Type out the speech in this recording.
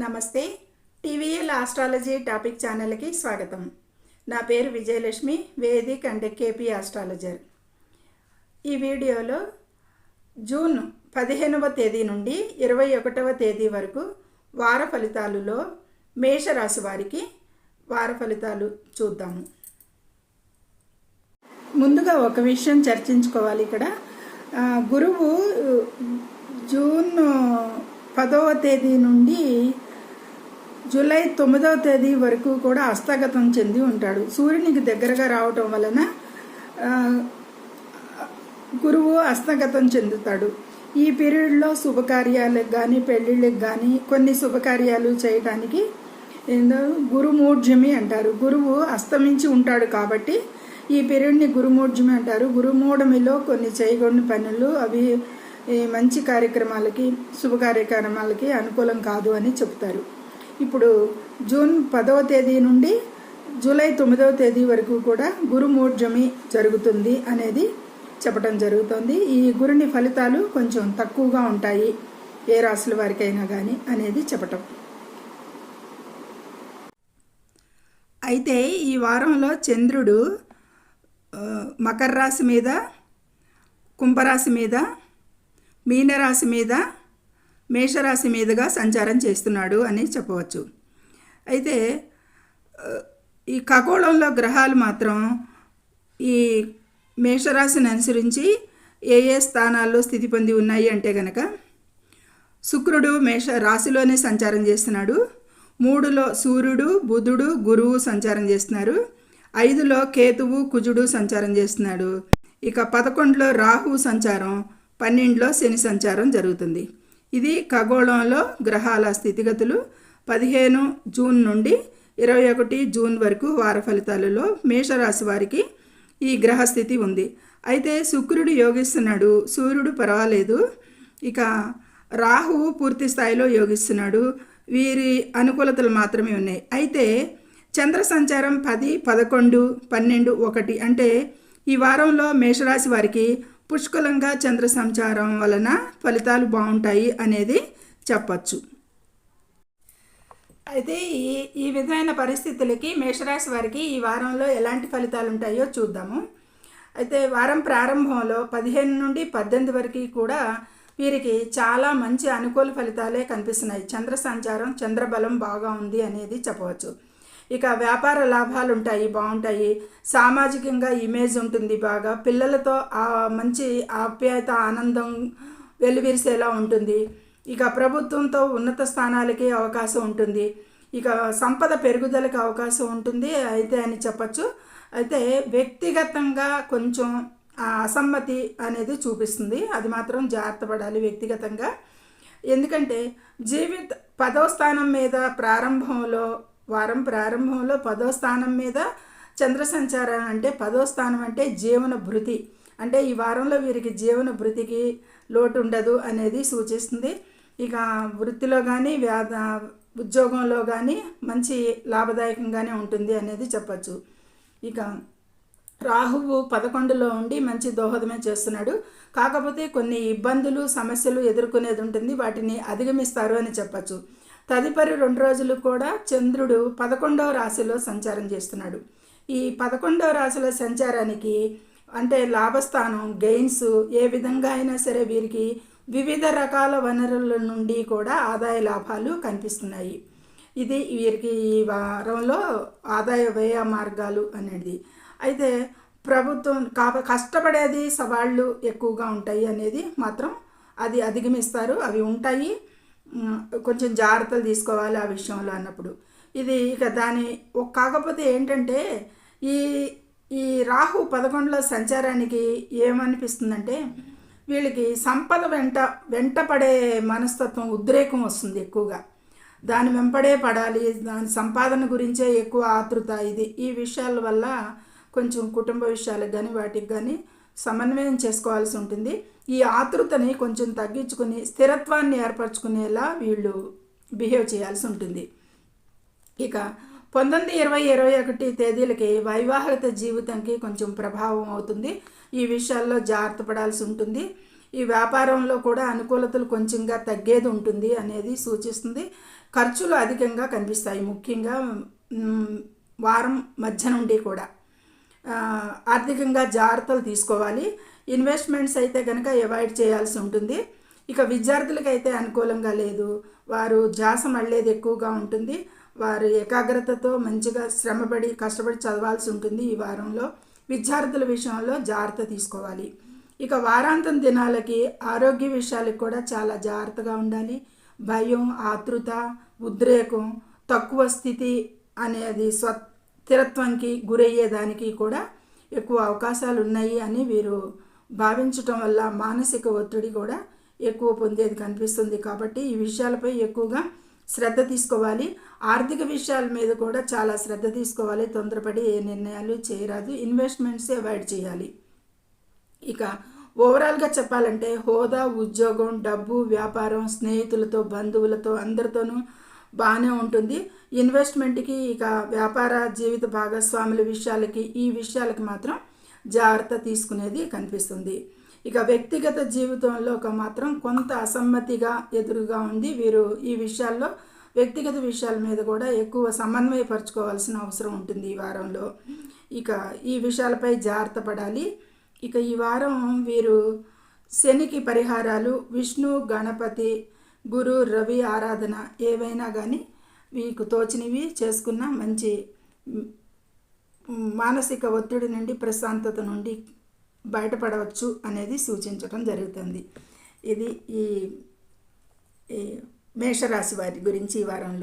నమస్తే. TVL astrology topic ఛానల్కి స్వాగతం. నా పేరు Vijayalakshmi vedic and KP astrologer. ఈ వీడియోలో జూన్ పదిహేనవ తేదీ నుండి ఇరవై ఒకటవ తేదీ వరకు వార ఫలితాలులో మేషరాశి వారికి వార ఫలితాలు చూద్దాము. ముందుగా ఒక విషయం చర్చించుకోవాలి ఇక్కడ. గురువు జూన్ పదవ తేదీ నుండి జూలై తొమ్మిదవ తేదీ వరకు కూడా హస్తగతం చెంది ఉంటాడు. సూర్యునికి దగ్గరగా రావటం వలన గురువు హస్తగతం చెందుతాడు. ఈ పీరియడ్లో శుభకార్యాలకు కానీ పెళ్ళిళ్ళకి కానీ కొన్ని శుభకార్యాలు చేయడానికి ఏందో గురుమూర్జమి అంటారు. గురువు అస్తమించి ఉంటాడు కాబట్టి ఈ పీరియడ్ని గురుమూర్జమి అంటారు. గురుమూఢమిలో కొన్ని చేయకూడని పనులు అవి ఈ మంచి కార్యక్రమాలకి శుభ కార్యక్రమాలకి అనుకూలం కాదు అని చెప్తారు. ఇప్పుడు జూన్ పదవ తేదీ నుండి జూలై తొమ్మిదవ తేదీ వరకు కూడా గురుమూర్జమి జరుగుతుంది అనేది చెప్పడం జరుగుతుంది. ఈ గురుని ఫలితాలు కొంచెం తక్కువగా ఉంటాయి ఏ రాశుల వారికైనా కానీ అనేది చెప్పటం. అయితే ఈ వారంలో చంద్రుడు మకర రాశి మీద కుంభరాశి మీద మీనరాశి మీద మేషరాశి మీదుగా సంచారం చేస్తున్నాడు అని చెప్పవచ్చు. అయితే ఈ ఖగోళంలో గ్రహాలు మాత్రం ఈ మేషరాశిని అనుసరించి ఏ ఏ స్థానాల్లో స్థితి పొంది ఉన్నాయి అంటే గనక శుక్రుడు మేష రాశిలోనే సంచారం చేస్తున్నాడు. మూడులో సూర్యుడు బుధుడు గురువు సంచారం చేస్తున్నారు. ఐదులో కేతువు కుజుడు సంచారం చేస్తున్నాడు. ఇక పదకొండులో రాహువు సంచారం పన్నెండులో శని సంచారం జరుగుతుంది. ఇది ఖగోళంలో గ్రహాల స్థితిగతులు పదిహేను జూన్ నుండి ఇరవై ఒకటి జూన్ వరకు వార ఫలితాలలో మేషరాశి వారికి ఈ గ్రహస్థితి ఉంది. అయితే శుక్రుడు యోగిస్తున్నాడు సూర్యుడు పర్వాలేదు. ఇక రాహువు పూర్తి స్థాయిలో యోగిస్తున్నాడు. వీరి అనుకూలతలు మాత్రమే ఉన్నాయి. అయితే చంద్ర సంచారం పది పదకొండు పన్నెండు ఒకటి అంటే ఈ వారంలో మేషరాశి వారికి పుష్కలంగా చంద్ర సంచారం వలన ఫలితాలు బాగుంటాయి అనేది చెప్పచ్చు. అయితే ఈ ఈ విధమైన పరిస్థితులకి మేషరాశి వారికి ఈ వారంలో ఎలాంటి ఫలితాలు ఉంటాయో చూద్దాము. అయితే వారం ప్రారంభంలో పదిహేను నుండి పద్దెనిమిది వరకు కూడా వీరికి చాలా మంచి అనుకూల ఫలితాలే కనిపిస్తున్నాయి. చంద్ర సంచారం చంద్రబలం బాగా ఉంది అనేది చెప్పవచ్చు. ఇక వ్యాపార లాభాలు ఉంటాయి బాగుంటాయి సామాజికంగా ఇమేజ్ ఉంటుంది బాగా. పిల్లలతో ఆ మంచి ఆప్యాయత ఆనందం వెలువిరిసేలా ఉంటుంది. ఇక ప్రభుత్వంతో ఉన్నత స్థానాలకి అవకాశం ఉంటుంది. ఇక సంపద పెరుగుదలకు అవకాశం ఉంటుంది అయితే అని చెప్పచ్చు. అయితే వ్యక్తిగతంగా కొంచెం అసమ్మతి అనేది చూపిస్తుంది. అది మాత్రం జాగ్రత్త పడాలి వ్యక్తిగతంగా. ఎందుకంటే జీవిత పదో స్థానం మీద ప్రారంభంలో వారం ప్రారంభంలో పదో స్థానం మీద చంద్ర సంచారం అంటే పదో స్థానం అంటే జీవన భృతి. అంటే ఈ వారంలో వీరికి జీవన భృతికి లోటు ఉండదు అనేది సూచిస్తుంది. ఇక వృత్తిలో కానీ వ్యాధ ఉద్యోగంలో కానీ మంచి లాభదాయకంగానే ఉంటుంది అనేది చెప్పచ్చు. ఇక రాహువు పదకొండులో ఉండి మంచి దోహదమే చేస్తున్నాడు. కాకపోతే కొన్ని ఇబ్బందులు సమస్యలు ఎదుర్కొనేది ఉంటుంది. వాటిని అధిగమిస్తారు అని చెప్పచ్చు. తదుపరి రెండు రోజులు కూడా చంద్రుడు పదకొండవ రాశిలో సంచారం చేస్తున్నాడు. ఈ పదకొండవ రాశిలో సంచారానికి అంటే లాభస్థానం గెయిన్స్ ఏ విధంగా అయినా సరే వీరికి వివిధ రకాల వనరుల నుండి కూడా ఆదాయ లాభాలు కనిపిస్తున్నాయి. ఇది వీరికి ఈ వారంలో ఆదాయ వ్యయ మార్గాలు అనేది అయితే ప్రభుత్వం కా కష్టపడేది సవాళ్ళు ఎక్కువగా ఉంటాయి అనేది మాత్రం అది అధిగమిస్తారు. అవి ఉంటాయి. కొంచెం జాగ్రత్తలు తీసుకోవాలి ఆ విషయంలో అన్నప్పుడు. ఇది ఇక దాని ఒక కాకపోతే ఏంటంటే ఈ ఈ రాహు పదకొండులో సంచారానికి ఏమనిపిస్తుందంటే వీళ్ళకి సంపద వెంట వెంటపడే మనస్తత్వం ఉద్రేకం వస్తుంది ఎక్కువగా. దాని వెంపడే పడాలి దాని సంపాదన గురించే ఎక్కువ ఆతృత ఇది. ఈ విషయాల వల్ల కొంచెం కుటుంబ విషయాలకు కానీ వాటికి కానీ సమన్వయం చేసుకోవాల్సి ఉంటుంది. ఈ ఆతృతని కొంచెం తగ్గించుకుని స్థిరత్వాన్ని ఏర్పరచుకునేలా వీళ్ళు బిహేవ్ చేయాల్సి ఉంటుంది. ఇక పంతొమ్మిది ఇరవై ఇరవై ఒకటి తేదీలకి వైవాహిక జీవితంకి కొంచెం ప్రభావం అవుతుంది. ఈ విషయాల్లో జాగ్రత్త పడాల్సి ఉంటుంది. ఈ వ్యాపారంలో కూడా అనుకూలతలు కొంచెంగా తగ్గేది ఉంటుంది అనేది సూచిస్తుంది. ఖర్చులు అధికంగా కనిపిస్తాయి. ముఖ్యంగా వారం మధ్య నుండి కూడా. ఆర్థికంగా జాగ్రత్తలు తీసుకోవాలి. ఇన్వెస్ట్మెంట్స్ అయితే కనుక అవాయిడ్ చేయాల్సి ఉంటుంది. ఇక విద్యార్థులకి అయితే అనుకూలంగా లేదు. వారు జాస మళ్ళేది ఎక్కువగా ఉంటుంది. వారు ఏకాగ్రతతో మంచిగా శ్రమపడి కష్టపడి చదవాల్సి ఉంటుంది ఈ వారంలో. విద్యార్థుల విషయంలో జాగ్రత్త తీసుకోవాలి. ఇక వారాంతం దినాలకి ఆరోగ్య విషయాలకు కూడా చాలా జాగ్రత్తగా ఉండాలి. భయం ఆతృత ఉద్రేకం తక్కువ స్థితి అనేది స్వ స్థిరత్వంకి గురయ్యేదానికి కూడా ఎక్కువ అవకాశాలు ఉన్నాయి అని వీరు భావించటం వల్ల మానసిక ఒత్తిడి కూడా ఎక్కువ పొందేది కనిపిస్తుంది. కాబట్టి ఈ విషయాలపై ఎక్కువగా శ్రద్ధ తీసుకోవాలి. ఆర్థిక విషయాల మీద కూడా చాలా శ్రద్ధ తీసుకోవాలి. తొందరపడి ఏ నిర్ణయాలు చేయరాదు. ఇన్వెస్ట్మెంట్స్ అవాయిడ్ చేయాలి. ఇక ఓవరాల్గా చెప్పాలంటే హోదా ఉద్యోగం డబ్బు వ్యాపారం స్నేహితులతో బంధువులతో అందరితోనూ బాగానే ఉంటుంది. ఇన్వెస్ట్మెంట్కి ఇక వ్యాపార జీవిత భాగస్వాముల విషయాలకి ఈ విషయాలకి మాత్రం జాగ్రత్త తీసుకునేది కనిపిస్తుంది. ఇక వ్యక్తిగత జీవితంలో ఒక మాత్రం కొంత అసమ్మతిగా ఎదురుగా ఉంది. వీరు ఈ విషయాల్లో వ్యక్తిగత విషయాల మీద కూడా ఎక్కువ సమన్వయపరచుకోవాల్సిన అవసరం ఉంటుంది ఈ వారంలో. ఇక ఈ విషయాలపై జాగ్రత్త పడాలి. ఇక ఈ వారం వీరు శనికి పరిహారాలు విష్ణు గణపతి గురు రవి ఆరాధన ఏవైనా కానీ మీకు తోచినవి చేసుకున్న మంచి మానసిక ఒత్తిడి నుండి ప్రశాంతత నుండి బయటపడవచ్చు అనేది సూచించడం జరుగుతుంది. ఇది ఈ ఈ మేషరాశి వారి గురించి ఈ వారంలో.